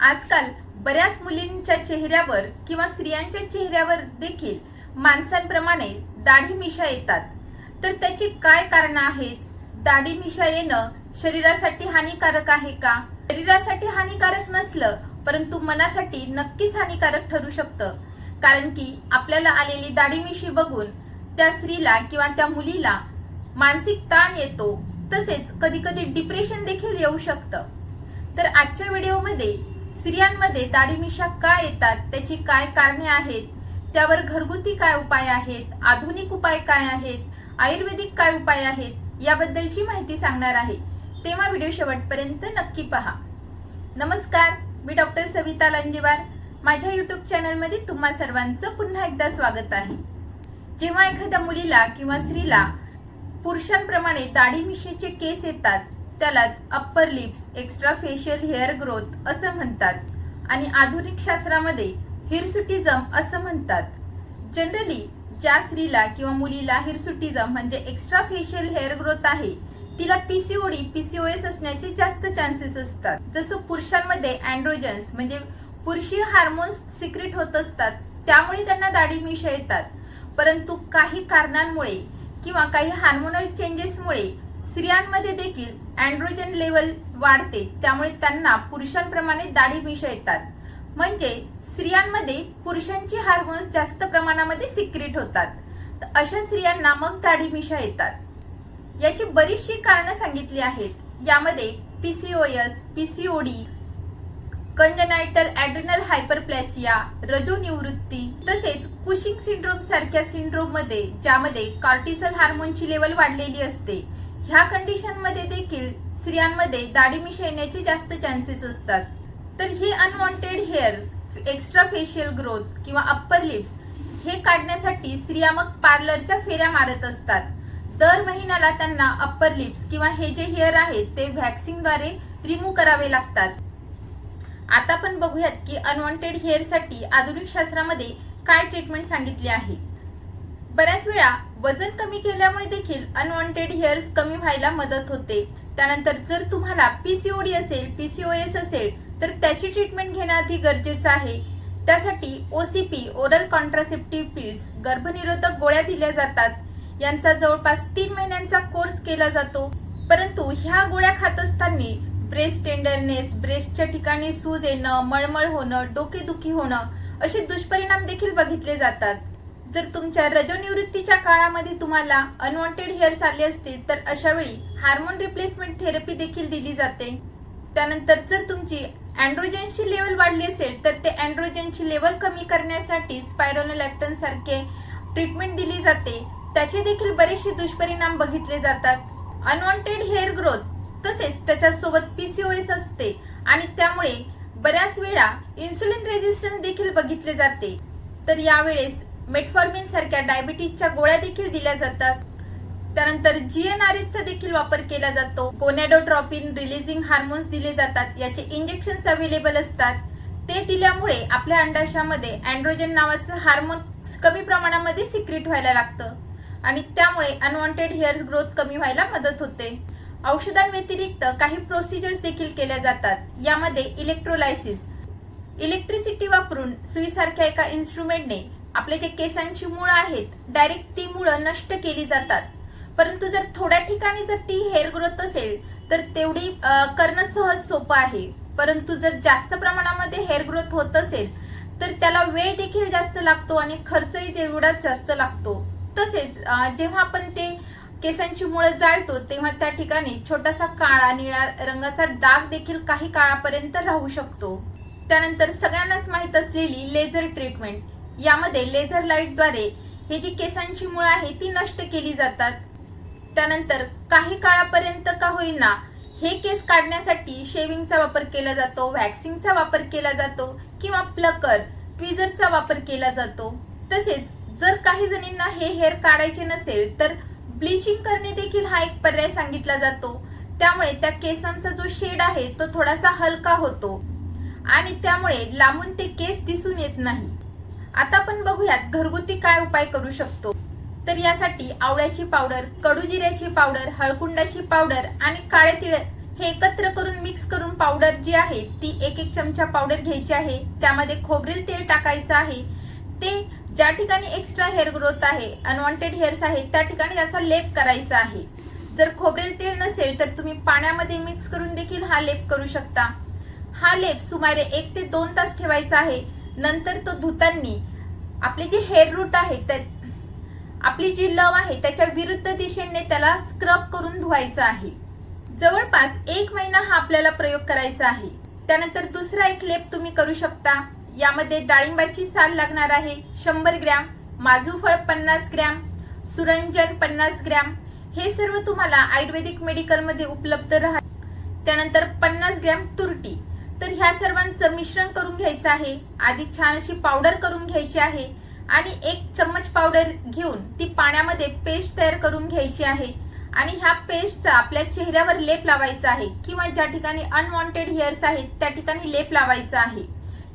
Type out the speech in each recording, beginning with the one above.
आजकाल बऱ्याच मुलींच्या चेहऱ्यावर किंवा स्त्रियांच्या चेहऱ्यावर देखील माणसांप्रमाणे दाढी मिशा येतात. तर त्याची काय कारण आहेत? दाढी मिशा येणं शरीरासाठी हानिकारक आहे का? शरीरासाठी हानिकारक नसलं परंतु मनासाठी नक्कीच हानिकारक ठरू शकतं. कारण की आपल्याला आलेली दाढी मिशी बघून त्या स्त्रीला किंवा त्या मुलीला मानसिक ताण येतो तसेच कधी कधी डिप्रेशन देखील येऊ शकतं. तर आजच्या व्हिडिओमध्ये स्त्रियांमध्ये दाढीमिशा का येतात? त्याची काय कारणे आहेत? त्यावर घरगुती काय उपाय आहेत? आधुनिक उपाय काय आहेत? आयुर्वेदिक काय उपाय आहेत? याबद्दलची माहिती सांगणार आहे. तेव्हा व्हिडिओ शेवटपर्यंत नक्की पहा. नमस्कार मी डॉक्टर सविता लंजेवार. माझ्या यूट्यूब चॅनलमध्ये तुम्हा सर्वांचं पुन्हा एकदा स्वागत आहे. जेव्हा एखाद्या मुलीला किंवा स्त्रीला पुरुषांप्रमाणे दाढी मिशीचे केस येतात त्यालाच upper lips extra facial hair growth असं म्हणतात. आणि आधुनिक शास्त्रामध्ये हिरसुटिझम असं म्हणतात. जनरली ज्या स्त्रीला किंवा मुलीला हिरसुटिझम म्हणजे एक्स्ट्रा फेशियल हेअर ग्रोथ आहे तिला पीसीओडी पीसीओएस असण्याचे जास्त चान्सेस असतात. जसं पुरुषांमध्ये अँड्रोजन्स म्हणजे पुरुषी हार्मोन्स सिक्रेट होत असतात त्यामुळे त्यांना दाढी मिशा येतात परंतु काही कारणांमुळे किंवा काही हार्मोनल चेंजेसमुळे स्त्रियांमध्ये देखील अँड्रोजन लेवल वाढते. त्यामुळे त्यांना पुरुषांप्रमाणे दाढी मिशा येतात. म्हणजे स्त्रियांमध्ये पुरुषांची हार्मोन्स जास्त प्रमाणामध्ये सिक्रेट होतात. तर अशा स्त्रियांना मग दाढी मिशा येतात. याची बरीचशी कारणं सांगितली आहेत. यामध्ये PCOS PCOD congenital adrenal hyperplasia रजोनिवृत्ती तसेच कुशिंग सिंड्रोम सारख्या सिंड्रोममध्ये ज्यामध्ये कॉर्टिसल हार्मोनची लेवल वाढलेली असते. ह्या कंडिशनमध्ये देखील स्त्रियांमध्ये दाढी मिशा जास्त चान्सेस असतात. तर ही unwanted hair extra facial growth किंवा अप्पर लिप्स हे काढण्यासाठी स्त्रिया मग पार्लरच्या फेऱ्या मारत असतात. दर महिन्याला त्यांना अप्पर लिप्स किंवा हे जे हेअर आहेत ते व्हॅक्सिनद्वारे रिमूव्ह करावे लागतात. आता आपण बघूयात की अनवॉन्टेड हेअरसाठी आधुनिक शास्त्रामध्ये काय ट्रीटमेंट सांगितली आहे. बऱ्याच वेळा वजन कमी केल्यामुळे देखील अनवॉन्टेड हेअर्स कमी व्हायला मदत होते. त्यानंतर जर तुम्हाला पीसीओडी असेल पीसीओएस असेल तर त्याची ट्रीटमेंट घेणं अति गरजेचं आहे. त्यासाठी O C P oral contraceptive pills गर्भनिरोधक गोळ्या दिल्या जातात. यांचा जवळपास तीन महिन्यांचा कोर्स केला जातो. परंतु ह्या गोळ्या खात असताना ब्रेस्ट टेंडरनेस ब्रेस्टच्या ठिकाणी सूज येणं मळमळ होणं डोकेदुखी होणं असे दुष्परिणाम देखील बघितले जातात. जर तुमच्या रजोनिवृत्तीच्या काळामध्ये तुम्हाला अनवॉन्टेड हेअर्स आले असतील तर अशा वेळी हार्मोन रिप्लेसमेंट थेरपी देखील दिली जाते. त्यानंतर जर तुमची अँड्रोजनची लेवल वाढली असेल तर ते अँड्रोजनची लेवल कमी करण्यासाठी स्पायरोनोलॅक्टन सारखे ट्रीटमेंट दिली जाते. त्याचे देखील बरेचसे दुष्परिणाम बघितले जातात. अनवॉन्टेड हेअर ग्रोथ तसेच त्याच्यासोबत पीसीओएस असते आणि त्यामुळे बऱ्याच वेळा इन्सुलिन रेझिस्टन्स देखील बघितले जाते. तर यावेळेस मेटफॉर्मिन सारख्या डायबिटीजच्या गोळ्या देखील दिल्या जातात. त्यानंतर जीएनआरएचचा देखील वापर केला जातो. कोनॅडोट्रॉपिन रिलीजिंग हार्मोन्स दिले जातात. याचे इंजेक्शन्स अवेलेबल असतात. ते दिल्यामुळे आपल्या अंडाशयामध्ये अँड्रोजन नावाचं हार्मोन कमी प्रमाणामध्ये सिक्रेट व्हायला लागतं. आणि त्यामुळे अनवॉन्टेड हेअर्स ग्रोथ कमी व्हायला मदत होते. औषधांव्यतिरिक्त काही प्रोसिजर्स देखील केल्या जातात. यामध्ये इलेक्ट्रोलायसिस इलेक्ट्रिसिटी वापरून सुईसारख्या एका इन्स्ट्रुमेंटने आपले जे केसांची मुळं आहेत डायरेक्ट ती मुळं नष्ट केली जातात. परंतु जर थोड्या ठिकाणी जर ती हेअर ग्रोथ असेल तर तेवढी करणं सहज सोपं आहे. परंतु जर जास्त प्रमाणामध्ये हेअर ग्रोथ होत असेल तर त्याला वेळ देखील जास्त लागतो आणि खर्चही तेवढाच जास्त लागतो. तसेच जेव्हा आपण ते केसांची मुळं जाळतो तेव्हा त्या ठिकाणी छोटासा काळा निळा रंगाचा डाग देखील काही काळापर्यंत राहू शकतो. त्यानंतर सगळ्यांनाच माहीत असलेली लेझर ट्रीटमेंट यामध्ये लेझर लाईटद्वारे हे जी केसांची मुळं आहे ती नष्ट केली जातात. त्यानंतर काही काळापर्यंत का होईना हे केस काढण्यासाठी शेविंगचा वापर केला जातो वॅक्सिंगचा वापर केला जातो किंवा प्लकर ट्विझरचा वापर केला जातो. तसेच जर काही जणींना हे हेअर काढायचे नसेल तर ब्लिचिंग करणे देखील हा एक पर्याय सांगितला जातो. त्यामुळे त्या केसांचा जो शेड आहे तो थोडासा हलका होतो. आणि त्यामुळे लांबून ते केस दिसून येत नाही. आता आपण बघूयात घरगुती काय उपाय करू शकतो. तर यासाठी आवळ्याची पावडर कडूजिऱ्याची पावडर हळकुंडाची पावडर आणि काळे तिळ हे एकत्र करून मिक्स करून पावडर जी आहे ती एक एक चमचा पावडर घ्यायची आहे. त्यामध्ये खोबरेल तेल टाकायचं आहे. ते ज्या ठिकाणी एक्स्ट्रा हेअर ग्रोथ आहे अनवॉन्टेड हेअर्स आहे त्या ठिकाणी त्याचा लेप करायचा आहे. जर खोबरेल तेल नसेल तर तुम्ही पाण्यामध्ये मिक्स करून देखील हा लेप करू शकता. हा लेप सुमारे एक ते दोन तास ठेवायचा आहे. नंतर तो धुतांनी आपले जे हेअर रूट आहे त्या आपली जी लव आहे त्याच्या विरुद्ध दिशेने त्याला स्क्रब करून धुवायचं आहे. जवळपास एक महिना हा आपल्याला प्रयोग करायचा आहे. त्यानंतर दुसरा एक लेप तुम्ही करू शकता. यामध्ये डाळिंबाची साल लागणार आहे शंभर ग्रॅम माजूफळ पन्नास ग्रॅम सुरंजन पन्नास ग्रॅम. हे सर्व तुम्हाला आयुर्वेदिक मेडिकलमध्ये उपलब्ध राहते त्यानंतर पन्नास ग्रॅम तुरटी. तर ह्या सर्वांचं मिश्रण करून घ्यायचं आहे. आधी छान अशी पावडर करून घ्यायची आहे. आणि एक चम्मच पावडर घेऊन ती पाण्यामध्ये पेस्ट तयार करून घ्यायची आहे. आणि ह्या पेस्टचा आपल्या चेहऱ्यावर लेप लावायचा आहे. किंवा ज्या ठिकाणी अनवॉन्टेड हेअर्स आहेत त्या ठिकाणी लेप लावायचा आहे.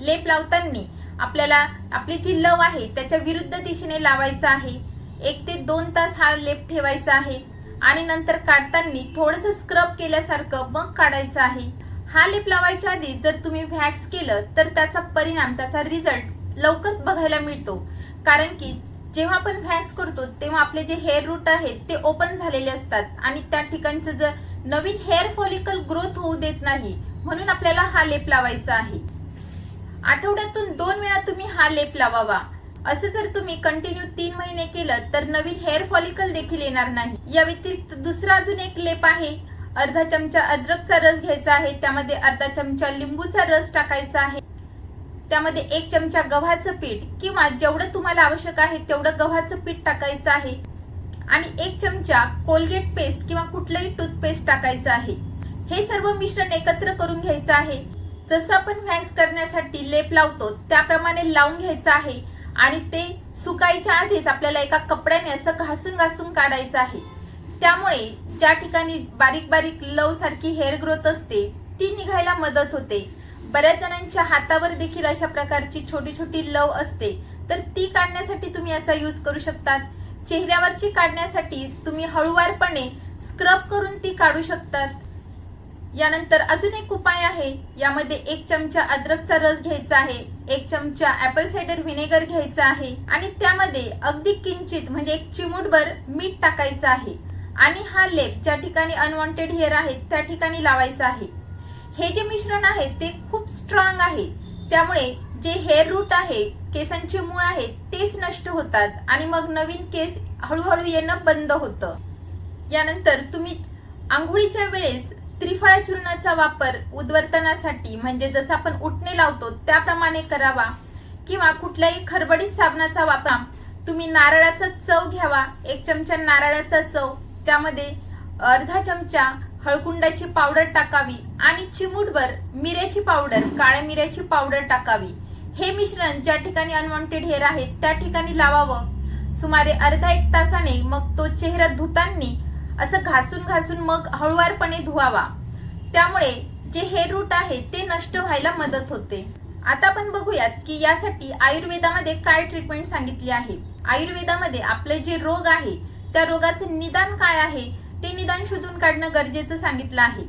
लेप लावताना आपल्याला आपली जी लव आहे त्याच्या विरुद्ध दिशेने लावायचा आहे. एक ते दोन तास हा लेप ठेवायचा आहे. आणि नंतर काढताना थोडंसं स्क्रब केल्यासारखं मग काढायचं आहे. हा लेप लावायच्या आधी जर तुम्ही व्हॅक्स केलं तर त्याचा परिणाम त्याचा रिझल्ट लवकर बघायला मिळतो. कारण की जेव्हा आपण व्हॅक्स करतो तेव्हा आपले जे हेअर रूट आहेत ते ओपन झालेले असतात. आणि त्या ठिकाणचं जर नवीन हेअर फॉलिकल ग्रोथ होऊ देत नाही म्हणून आपल्याला हा लेप लावायचा आहे. आठवड्यातून दोन वेळा तुम्ही हा लेप लावावा. असं जर तुम्ही कंटिन्यू तीन महिने केलं तर नवीन हेअर फॉलिकल देखील येणार नाही. या व्यतिरिक्त दुसरा अजून एक लेप आहे अर्धा चमचा अद्रकचा रस घ्यायचा आहे. त्यामध्ये अर्धा चमचा लिंबूचा रस टाकायचा आहे. त्यामध्ये एक चमचा गव्हाचं पीठ किंवा जेवढं तुम्हाला आवश्यक आहे तेवढं गव्हाचं पीठ टाकायचं आहे. आणि एक चमचा कोलगेट पेस्ट किंवा कुठलंही टूथपेस्ट टाकायचं आहे. हे सर्व मिश्रण एकत्र करून घ्यायचं आहे. जसं आपण व्हॅक्स करण्यासाठी लेप लावतो त्याप्रमाणे लावून घ्यायचं आहे. आणि ते सुकायच्या आधीच आपल्याला एका कपड्याने असं घासून घासून काढायचं आहे. त्यामुळे ज्या ठिकाणी बारीक बारीक लव सारखी हेअर ग्रोथ असते ती निघायला मदत होते. बऱ्याच जणांच्या हातावर देखील अशा प्रकारची छोटी छोटी लव असते. तर ती काढण्यासाठी तुम्ही याचा यूज करू शकतात. चेहऱ्यावरची काढण्यासाठी तुम्ही हळूवारपणे स्क्रब करून ती काढू शकतात. यानंतर अजून एक उपाय आहे. यामध्ये एक चमचा अद्रकचा रस घ्यायचा आहे एक चमचा ऍपल सायडर व्हिनेगर घ्यायचा आहे आणि त्यामध्ये अगदी किंचित म्हणजे एक चिमूटभर मीठ टाकायचं आहे. आणि हा लेप ज्या ठिकाणी अनवॉन्टेड हेअर आहेत त्या ठिकाणी लावायचा आहे. हे जे मिश्रण आहे ते खूप स्ट्रॉंग आहे. त्यामुळे जे हेअर रूट आहे केसांचे मूळ आहे तेच नष्ट होतात आणि मग नवीन केस हळूहळू येणं बंद होतं. यानंतर तुम्ही आंघोळीच्या वेळेस त्रिफळा चूर्णाचा वापर उद्वर्तनासाठी म्हणजे जसं आपण उठणे लावतो त्याप्रमाणे करावा. किंवा कुठल्याही खरबडीत साबणाचा वापर तुम्ही नारळाचा चव घ्यावा. एक चमचा नारळाचा चव त्यामध्ये अर्धा चमचा हळकुंडाची पावडर टाकावी आणि चिमूटभर मिऱ्याची पावडर काळ्या मिऱ्याची पावडर टाकावी. हे मिश्रण ज्या ठिकाणी अनवॉन्टेड हेअर आहेत त्या ठिकाणी लावावं. सुमारे अर्धा एक तासाने मग तो चेहरा धुतांनी असं घासून घासून मग हळुवारपणे धुवावा. त्यामुळे जे हेअर रूट आहे ते नष्ट व्हायला मदत होते. आता आपण बघूयात की यासाठी आयुर्वेदामध्ये काय ट्रीटमेंट सांगितली आहे. आयुर्वेदामध्ये आपले जे रोग आहे त्या रोगाचे निदान काय आहे ते निदान शोधून काढणं गरजेचं सांगितलं आहे.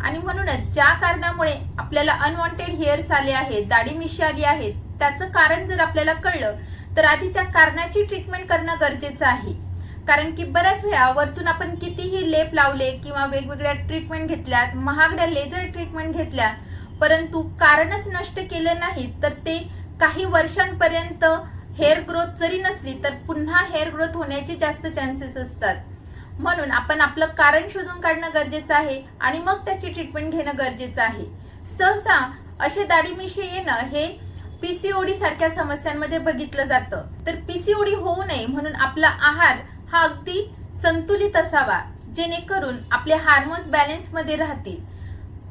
आणि म्हणूनच ज्या कारणामुळे आपल्याला अनवॉन्टेड हेअर्स आले आहेत दाढी मिशी आली आहेत त्याचं कारण जर आपल्याला कळलं तर आधी त्या कारणाची ट्रीटमेंट करणं गरजेचं आहे. कारण की बऱ्याच वेळा वरतून आपण कितीही लेप लावले किंवा वेगवेगळ्या ट्रीटमेंट घेतल्यात महागड्या लेझर ट्रीटमेंट घेतल्या परंतु कारणच नष्ट केलं नाही तर ते काही वर्षांपर्यंत हेअर ग्रोथ जरी नसली तर पुन्हा हेअर ग्रोथ होण्याचे जास्त चान्सेस असतात. म्हणून आपण आपलं कारण शोधून काढणं गरजेचं आहे आणि मग त्याची ट्रीटमेंट घेणं गरजेचं आहे. सहसा असे दाढीमिशी येणं हे पीसीओडी सारख्या समस्यांमध्ये बघितलं जातं. तर पीसीओडी होऊ नये म्हणून आपला आहार हा अगदी संतुलित असावा जेणेकरून आपले हार्मोन्स बॅलन्समध्ये राहतील.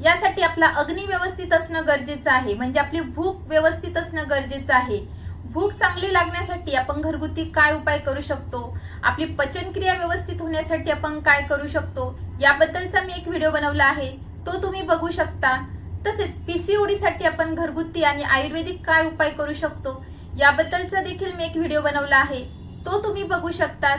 यासाठी आपला अग्नी व्यवस्थित असणं गरजेचं आहे म्हणजे आपली भूक व्यवस्थित असणं गरजेचं आहे. भूक चांगली लागण्यासाठी आपण घरगुती काय उपाय करू शकतो? आपली पचनक्रिया व्यवस्थित होण्यासाठी आपण काय करू शकतो? याबद्दलचा मी एक व्हिडिओ बनवला आहे. तो तुम्ही बघू शकता. तसेच पीसीओडी साठी आपण घरगुती आणि आयुर्वेदिक काय उपाय करू शकतो? याबद्दलचा देखील मी एक व्हिडिओ बनवला आहे. तो तुम्ही बघू शकतात.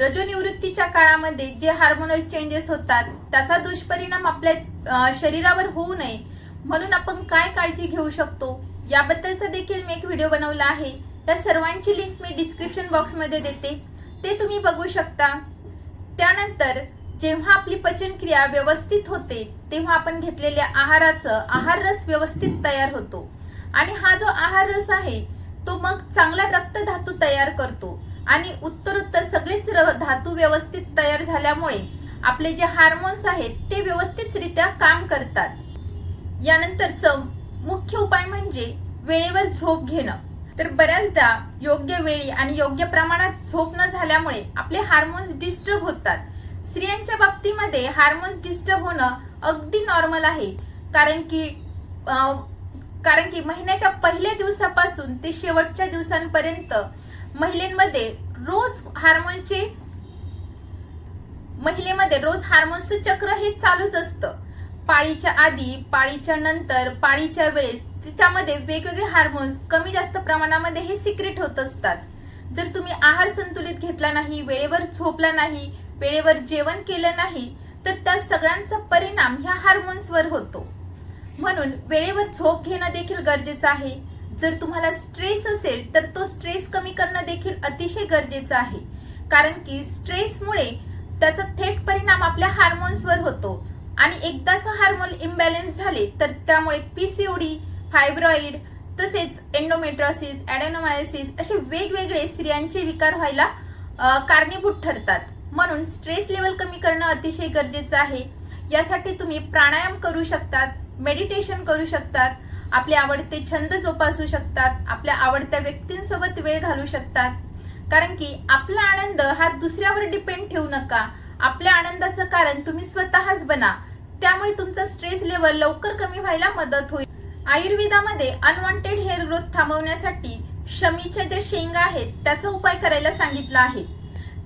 रजोनिवृत्तीच्या काळामध्ये जे हार्मोनल चेंजेस होतात त्याचा दुष्परिणाम आपल्या शरीरावर होऊ नये. म्हणून आपण काय काळजी घेऊ शकतो? याबद्दलचा देखील मी एक व्हिडिओ बनवला आहे. या सर्वांची लिंक मी डिस्क्रिप्शन बॉक्समध्ये देते. ते तुम्ही बघू शकता. त्यानंतर जेव्हा आपली पचनक्रिया व्यवस्थित होते तेव्हा आपण घेतलेल्या आहाराचं आहार रस व्यवस्थित तयार होतो. आणि हा जो आहार रस आहे तो मग चांगला रक्तधातू तयार करतो. आणि उत्तरोत्तर सगळेच र- धातू व्यवस्थित तयार झाल्यामुळे आपले जे हार्मोन्स आहेत ते व्यवस्थितरित्या काम करतात. यानंतर यानंतरचं मुख्य उपाय म्हणजे वेळेवर झोप घेणं. तर बऱ्याचदा योग्य वेळी आणि योग्य प्रमाणात झोप न झाल्यामुळे आपले हार्मोन्स डिस्टर्ब होतात. स्त्रियांच्या बाबतीमध्ये हार्मोन्स डिस्टर्ब होणं अगदी नॉर्मल आहे. कारण की कारण की महिन्याच्या पहिल्या दिवसापासून ते शेवटच्या दिवसांपर्यंत महिलेमध्ये रोज हार्मोनचे महिलेमध्ये रोज हार्मोन्सचं चक्र हे चालूच असतं. पाळीच्या आधी पाळीच्या नंतर पाळीच्या वेळेस त्याच्यामध्ये वेगवेगळे हार्मोन्स कमी जास्त प्रमाणामध्ये हे सिक्रेट होत असतात. जर तुम्ही आहार संतुलित घेतला नाही वेळेवर झोपला नाही वेळेवर जेवण केलं नाही तर त्या सगळ्यांचा परिणाम ह्या हार्मोन्सवर होतो. म्हणून वेळेवर झोप घेणं देखील गरजेचं आहे. जर तुम्हाला स्ट्रेस असेल तर तो स्ट्रेस कमी करणं देखील अतिशय गरजेचं आहे. कारण की स्ट्रेसमुळे त्याचा थेट परिणाम आपल्या हार्मोन्सवर होतो. आणि एकदा का हार्मोन इम्बॅलेन्स झाले तर त्यामुळे पीसीओडी फायब्रॉइड तसेच एंडोमेट्रॉसिस ॲडेनोमायोसिस असे वेगवेगळे स्त्रियांचे विकार व्हायला कारणीभूत ठरतात. म्हणून स्ट्रेस लेवल कमी करणं अतिशय गरजेचं आहे. यासाठी तुम्ही प्राणायाम करू शकतात मेडिटेशन करू शकतात आपले आवडते छंद जोपासू शकतात आपल्या आवडत्या व्यक्तींसोबत वेळ घालू शकतात. कारण की आपला आनंद हा दुसऱ्यावर डिपेंड ठेवू नका. आपल्या आनंदाचं कारण तुम्ही स्वतःच बना. त्यामुळे तुमचा स्ट्रेस लेवल लवकर कमी व्हायला मदत होईल. आयुर्वेदामध्ये अनवॉन्टेड हेअर ग्रोथ थांबवण्यासाठी शमीच्या ज्या शेंगा आहेत त्याचा उपाय करायला सांगितला आहे.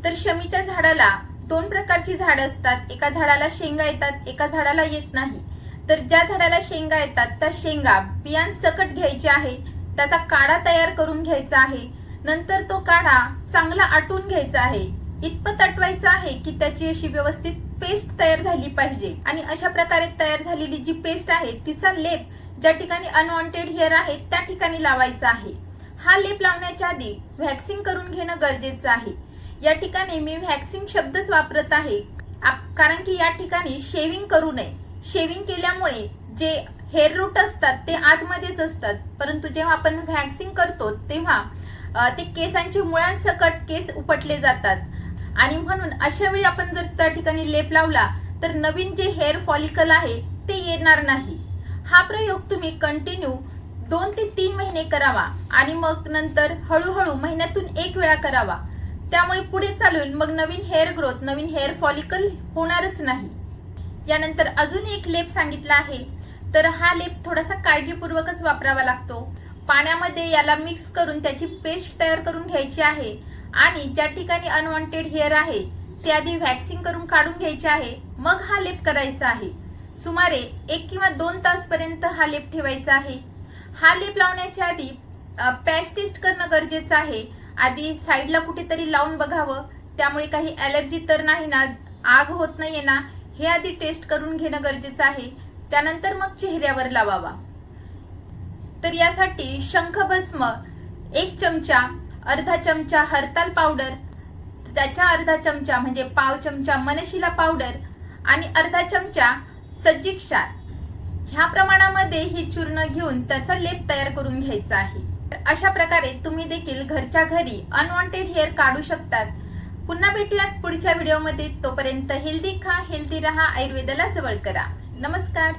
तर शमीच्या झाडाला दोन प्रकारची झाडं असतात. एका झाडाला शेंगा येतात एका झाडाला येत नाही. तर ज्या झाडाला शेंगा येतात त्या शेंगा बियांसकट घ्यायचे आहे त्याचा काढा तयार करून घ्यायचा आहे. नंतर तो काढा चांगला आटून घ्यायचा आहे. इतपत अटवायचं आहे की त्याची अशी व्यवस्थित पेस्ट तयार झाली पाहिजे. आणि अशा प्रकारे तयार झालेली जी पेस्ट आहे तिचा लेप ज्या ठिकाणी अनवॉन्टेड हेअर आहे त्या ठिकाणी लावायचा आहे. हा लेप लावण्याच्या आधी व्हॅक्सिंग करून घेणं गरजेचं आहे. या ठिकाणी मी व्हॅक्सिंग शब्दच वापरत आहे. आप- कारण की या ठिकाणी शेविंग करू नये. शेविंग केल्यामुळे जे हेअर रूट असतात ते आतमध्येच असतात. परंतु जेव्हा आपण व्हॅक्सिंग करतो तेव्हा ते केसांची मुळांसकट केस उपटले जातात. आणि म्हणून अशा वेळी आपण जर त्या ठिकाणी लेप लावला तर नवीन जे हेअर फॉलिकल आहे ते येणार नाही. हा प्रयोग तुम्ही कंटिन्यू दोन ते तीन महिने करावा आणि मग नंतर हळूहळू महिन्यातून एक वेळा करावा. त्यामुळे पुढे चालून मग नवीन हेअर ग्रोथ नवीन हेअर फॉलिकल होणारच नाही. यानंतर अजून एक लेप सांगितला आहे. तर हा लेप थोडासा काळजीपूर्वकच वापरावा लागतो. पाण्यामध्ये याला मिक्स करून त्याची पेस्ट तयार करून घ्यायची आहे. आणि ज्या ठिकाणी अनवॉन्टेड हेअर आहे ते आधी व्हॅक्सिंग करून काढून घ्यायचे आहे. मग हा लेप करायचा आहे. सुमारे एक किंवा दोन तासपर्यंत हा लेप ठेवायचा आहे. हा लेप लावण्याच्या आधी पॅच टेस्ट करणं गरजेचं आहे. आधी साईडला कुठेतरी लावून बघावं. त्यामुळे काही ॲलर्जी तर नाही ना आग होत नाही ना हे आधी टेस्ट करून घेणं गरजेचं आहे. त्यानंतर मग चेहऱ्यावर लावावा. तर यासाठी शंखभस्म एक चमचा अर्धा चमचा हरताल पावडर त्याच्या अर्धा चमचा म्हणजे पाव चमचा मनशिला पावडर आणि अर्धा चमचा सज्जिक क्षार ह्या प्रमाणामध्ये ही चूर्ण घेऊन त्याचा लेप तयार करून घ्यायचा आहे. तर अशा प्रकारे तुम्ही देखील घरच्या घरी अनवॉन्टेड हेअर काढू शकतात. पुन्हा भेटूयात पुढच्या व्हिडिओमध्ये तोपर्यंत हेल्दी खा हेल्दी रहा आयुर्वेदाला जवळ करा. नमस्कार.